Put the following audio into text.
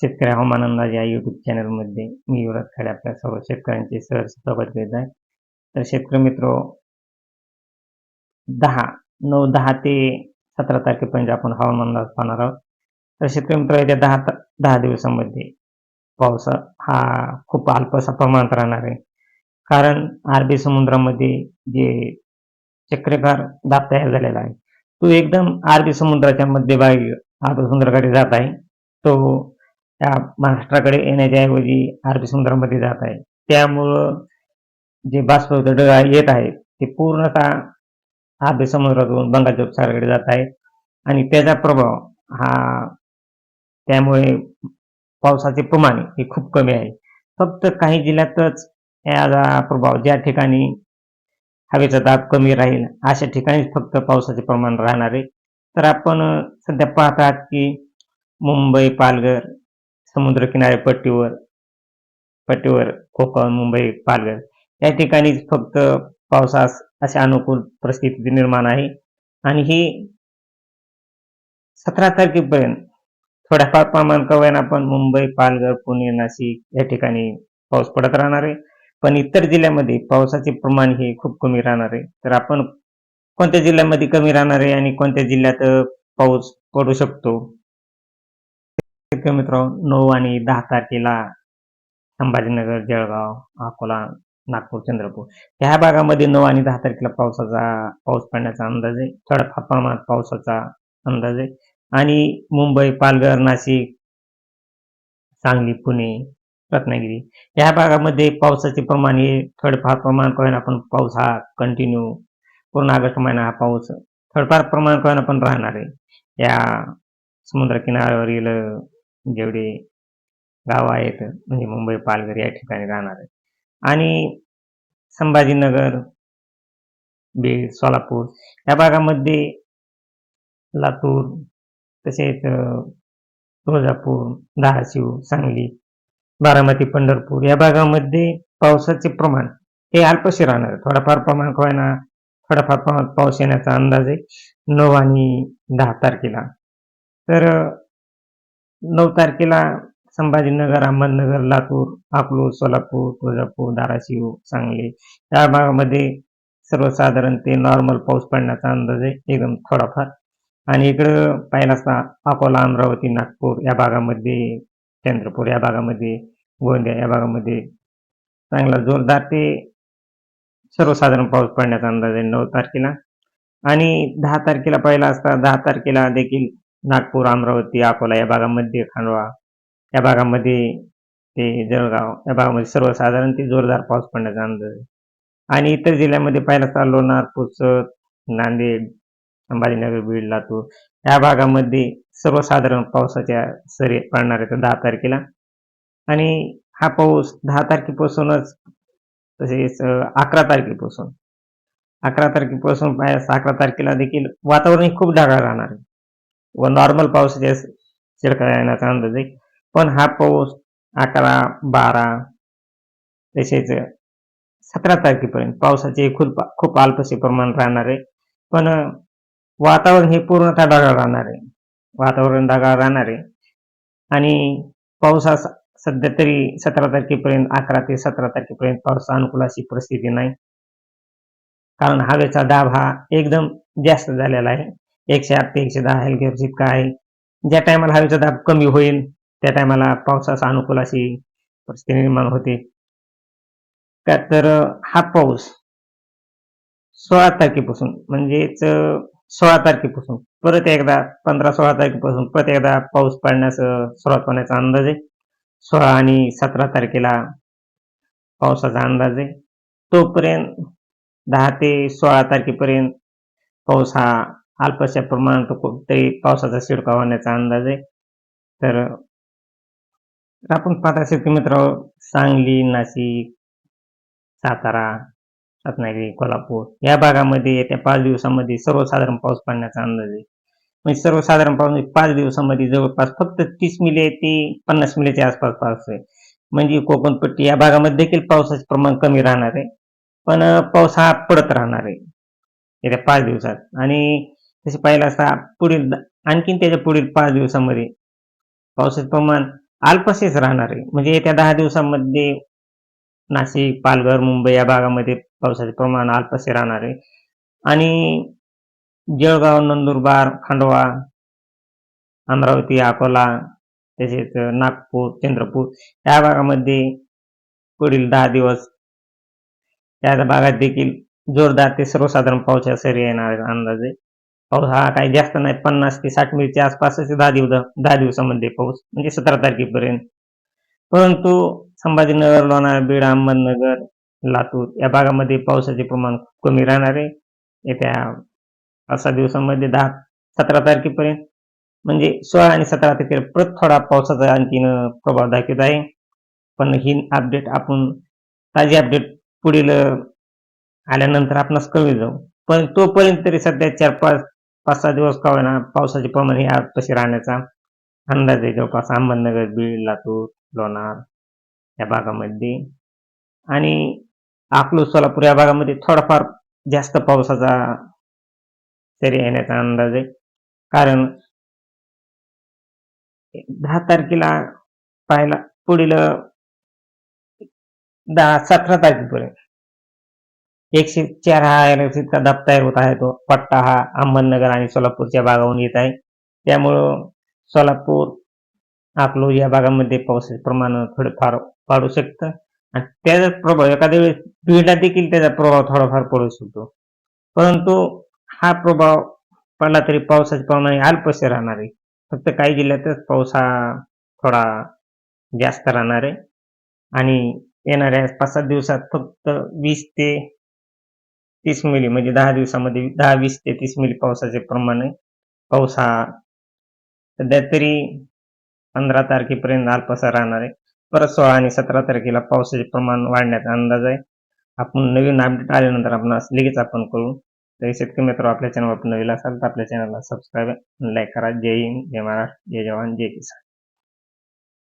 शेतकरी हवामान अंदाज या युट्यूब चॅनलमध्ये मी युवराज खाडे आपल्या सर्व शेतकऱ्यांचे सहर्ष स्वागत करीत आहे. तर शेतकरी मित्र दहा नऊ दहा ते सतरा तारखेपर्यंत आपण हवामान अंदाज पाहणार आहोत. तर शेतकरी मित्र येत्या दहा दहा दिवसामध्ये पाऊस हा खूप अल्पसा प्रमाणात राहणार आहे. कारण अरबी समुद्रामध्ये जे चक्रीवार दाब तयार झालेला आहे तो एकदम अरबी समुद्राच्या मध्यभागी अरबी समुद्राकडे जात आहे. तो त्या महाराष्ट्राकडे येण्याच्या ऐवजी अरबी समुद्रामध्ये जात आहे. त्यामुळं जे बाष्प ढग येत आहेत ते पूर्णतः अरबी समुद्रातून बंगालच्या उपसागराकडे जात आहे आणि त्याचा प्रभाव हा त्यामुळे पावसाचे प्रमाण हे खूप कमी आहे. फक्त काही जिल्ह्यातच याचा प्रभाव ज्या ठिकाणी हवेचा दाब कमी राहील अशा ठिकाणीच फक्त पावसाचे प्रमाण राहणार आहे. तर आपण सध्या पाहतात की मुंबई पालघर समुद्र पट्टीवर पट्टीवर कोकण मुंबई पालघर. या ठिकाणीच फक्त पावसास अशा अनुकूल परिस्थिती निर्माण आहे. आणि ही सतरा तारखेपर्यंत थोड्याफार प्रमाण कवयन पण मुंबई पालघर पुणे नाशिक या ठिकाणी पाऊस पडत राहणार आहे. पण इतर जिल्ह्यामध्ये पावसाचे प्रमाण हे खूप कमी राहणार आहे. तर आपण कोणत्या जिल्ह्यामध्ये कमी राहणार आहे आणि कोणत्या जिल्ह्यात पाऊस पडू शकतो? शेतकरी मित्रांनो नऊ आणि दहा तारखेला संभाजीनगर जळगाव अकोला नागपूर चंद्रपूर. ह्या भागामध्ये नऊ आणि दहा तारखेला पावसाचा पाऊस पडण्याचा अंदाज आहे. थोड्याफार प्रमाणात पावसाचा अंदाज आहे. आणि मुंबई पालघर नाशिक सांगली पुणे रत्नागिरी या भागामध्ये पावसाचे प्रमाण हे थोडंफार प्रमाण कळून आपण पाऊस हा कंटिन्यू पूर्ण ऑगस्ट महिना हा पाऊस थोडंफार प्रमाण कळून आपण राहणार आहे. या समुद्र किनाऱ्यावरील जेवढे गाव आहेत म्हणजे मुंबई पालघर या ठिकाणी राहणार आहेत. आणि संभाजीनगर बीड सोलापूर या भागामध्ये लातूर तसेच तुळजापूर धाराशिव सांगली बारामती पंढरपूर या भागामध्ये पावसाचे प्रमाण हे अल्पशी राहणार आहे. थोडाफार प्रमाण ना थोडाफार प्रमाणात पाऊस येण्याचा अंदाज आहे. नऊ आणि दहा तारखेला. तर नऊ तारखेला संभाजीनगर अहमदनगर लातूर अकलूर सोलापूर तुळजापूर धाराशिव सांगली या भागामध्ये सर्वसाधारण ते नॉर्मल पाऊस पडण्याचा अंदाज आहे. एकदम थोडाफार. आणि इकडं पाहिला असता अकोला अमरावती नागपूर या भागामध्ये चंद्रपूर या भागामध्ये गोंदिया या भागामध्ये चांगला जोरदार ते सर्वसाधारण पाऊस पडण्याचा अंदाज आहे नऊ तारखेला. आणि दहा तारखेला पाहिला असता दहा तारखेला देखील नागपूर अमरावती अकोला या भागामध्ये खांडवा या भागामध्ये ते जळगाव या भागामध्ये सर्वसाधारण ते जोरदार पाऊस पडण्याचा अंदाज आहे. आणि इतर जिल्ह्यामध्ये पाहिला असता लोणार पुसद नांदेड संभाजीनगर बीड लातूर या भागामध्ये सर्वसाधारण पावसाच्या सरी पडणार आहेत दहा तारखेला. आणि हा पाऊस दहा तारखेपासूनच तसेच अकरा तारखेपासून अकरा तारखेपासून पाहिलं अकरा तारखेला देखील वातावरण हे खूप ढगाळ राहणार आहे. व नॉर्मल पावसाच्या शिडका येण्याचा अंदाज आहे पण हा पाऊस अकरा बारा तसेच सतरा तारखेपर्यंत पावसाचे खूप खूप अल्पसे प्रमाण राहणार आहे पण वातावरण हे पूर्णतः ढगाळ राहणार आहे वातावरण ढगाळ राहणार आहे आणि पावसा सध्या तरी सतरा तारखेपर्यंत अकरा ते सतरा तारखेपर्यंत पावसा अनुकूल अशी परिस्थिती नाही। कारण हवेचा दाब हा एकदम जास्त झालेला आहे. एकशे आठ ते एकशे दहा हेल्गेर्स इतका आहे. ज्या टायमाला हवेचा दाब कमी होईल त्या टायमाला पावसाचा अनुकूल अशी परिस्थिती निर्माण होते. का तर हा पाऊस सोळा तारखेपासून म्हणजेच सोळा तारखेपासून परत एकदा पंधरा सोळा तारखेपासून परत एकदा पाऊस पडण्यास सुरुवात होण्याचा अंदाज आहे. सोळा आणि सतरा तारखेला पावसाचा अंदाज आहे. तोपर्यंत दहा ते सोळा तारखेपर्यंत पाऊस हा अल्पशा प्रमाणात तरी पावसाचा शिडका होण्याचा अंदाज आहे. तर आपण पाहता शेतकरी मित्र सांगली नाशिक सातारा रत्नागिरी कोल्हापूर या भागामध्ये येत्या पाच दिवसामध्ये सर्वसाधारण पाऊस पडण्याचा अंदाज आहे. म्हणजे सर्वसाधारण पाऊस म्हणजे पाच दिवसामध्ये जवळपास फक्त तीस मिले ते पन्नास मिलेच्या आसपास पाऊस आहे. म्हणजे कोकणपट्टी या भागामध्ये देखील पावसाचे प्रमाण कमी राहणार आहे. पण पाऊस हा पडत राहणार आहे. येत्या पाच दिवसात. आणि तसे पाहिलं असता पुढील आणखीन त्याच्या पुढील पाच दिवसामध्ये. पावसाचे प्रमाण अल्पसेच राहणार आहे. म्हणजे येत्या दहा दिवसांमध्ये नाशिक पालघर मुंबई या भागामध्ये पावसाचे प्रमाण अल्पसे राहणार आहे. आणि जळगाव नंदुरबार खांडवा अमरावती अकोला तसेच नागपूर चंद्रपूर या भागामध्ये पुढील दहा दिवस या भागात देखील जोरदार ते सर्वसाधारण पावसाच्या सरी येणार अंदाजे. पाऊस हा काही जास्त नाही पन्नास ते साठ मिलीच्या आसपासच दहा दिवस दहा दिवसामध्ये पाऊस म्हणजे सतरा तारखेपर्यंत. परंतु संभाजीनगर लोणार बीड अहमदनगर लातूर या भागामध्ये पावसाचे प्रमाण खूप कमी राहणार आहे. येत्या पाच सहा दिवसामध्ये दहा सतरा तारखेपर्यंत म्हणजे सोळा आणि सतरा तारखेला परत थोडा पावसाचा आणखीन प्रभाव दाखवत आहे. पण ही अपडेट आपण ताजी अपडेट पुढील आल्यानंतर आपणास कळवी जाऊ. पण तोपर्यंत तरी सध्या चार पाच पाच सहा दिवस का होईना पावसाचे प्रमाण हे कसे राहण्याचा अंदाज आहे. जवळपास अहमदनगर बीड लातूर लोणार या भागामध्ये. आणि अकलूज सोलापूर या भागामध्ये थोडाफार जास्त पावसाचा तरी येण्याचा अंदाज आहे. कारण दहा तारखेला पाहायला पुढील दहा सतरा तारखेपर्यंत एकशे चार हा इलेक्ट्रिकचा दब तयार होत आहे तो. पट्टा हा अहमदनगर आणि सोलापूरच्या भागाहून येत आहे. त्यामुळं सोलापूर आपलो या भागामध्ये पावसाचे प्रमाण थोडंफार वाढू शकतं. आणि त्याचा प्रभाव एखाद्या वेळेस बीडला देखील त्याचा प्रभाव थोडाफार पडू शकतो. परंतु हा प्रभाव पडला तरी पावसाचे प्रमाण अल्पसे राहणार आहे. फक्त काही जिल्ह्यातच पाऊस हा थोडा जास्त राहणार आहे. आणि येणाऱ्या पाच सात दिवसात फक्त वीस ते तीस मिली म्हणजे दहा दिवसामध्ये दहा वीस ते तीस मिली पावसाचे प्रमाण आहे. पाऊस हा सध्या तरी पंधरा तारखेपर्यंत अल्पसा राहणार आहे. परत सोळा आणि सतरा तारखेला पावसाचे प्रमाण वाढण्याचा अंदाज आहे. आपण नवीन अपडेट आल्यानंतर आपण लगेच आपण करू. तर शेतकरी मित्र आपल्या चॅनलवर नवीन असाल तर आपल्या चॅनलला सबस्क्राईब लाईक करा. जय हिंद जय महाराष्ट्र जय जवान जय किसान.